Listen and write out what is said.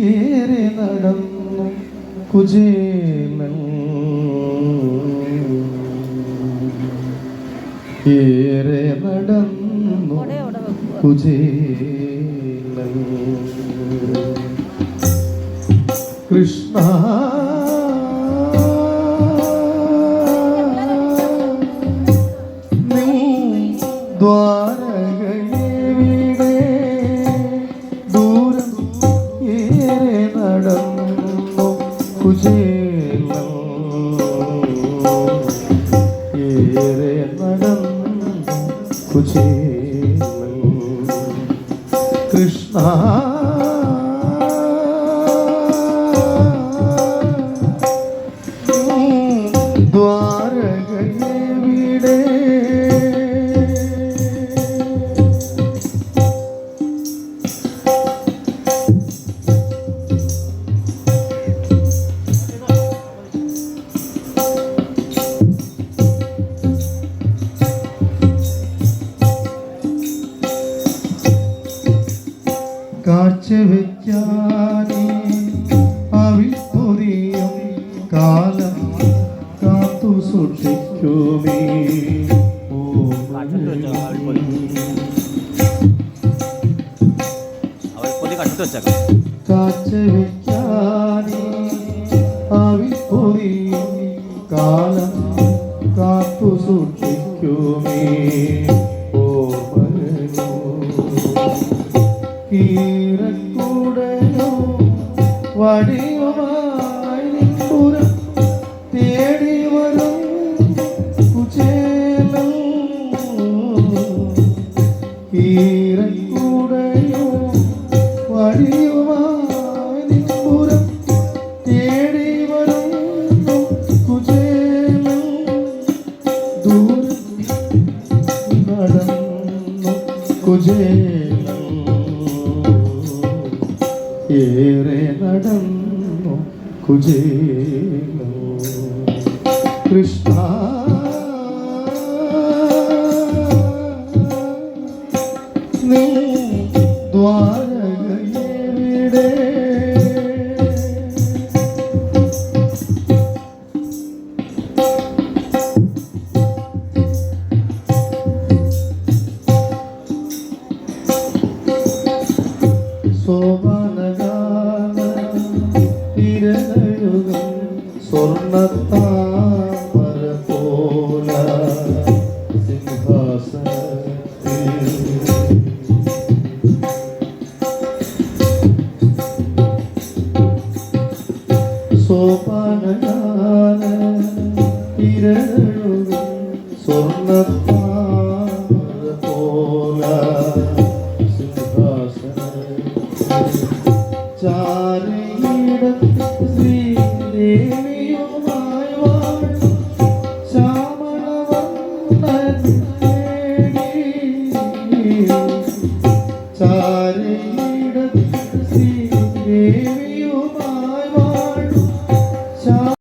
ഏറെ നടന്നു കുചേലൻ ഏറെ നടന്നു കുചേലൻ കൃഷ്ണ കുചേലൻ ഏറെ നടന്നു കുചേലൻ കൃഷ്ണ കാഴ്ചവെക്കാനേ അവിൽ പൊറിയും കാലം കാത്തു സൂക്ഷിക്കുമേ. കാഴ്ചവെക്കാനേ അവിൽ പൊറിയും കാലം കാത്തു സൂക്ഷിക്കുമേ. വടിയുമായി നിൻപുരം തേടി വരും കുചേലൻ കീറക്കൂടയോ വടിയുമായി നിൻപുരം തേടി ദൂരം നടന്നു കുചേലൻ. ഏറെ നടന്നു കുജേലോ കൃഷ്ണ. നീ ദ്വാരകയെവിടെ സ്വർണത്താമര പോല സിംഹാസനത്തിൽ. സോപാനഗാന തിരയുഗം സ്വർണത്താമര പോല സിംഹാസനത്തിൽ. ചാരയിടത്ത് ശ്രീദേവി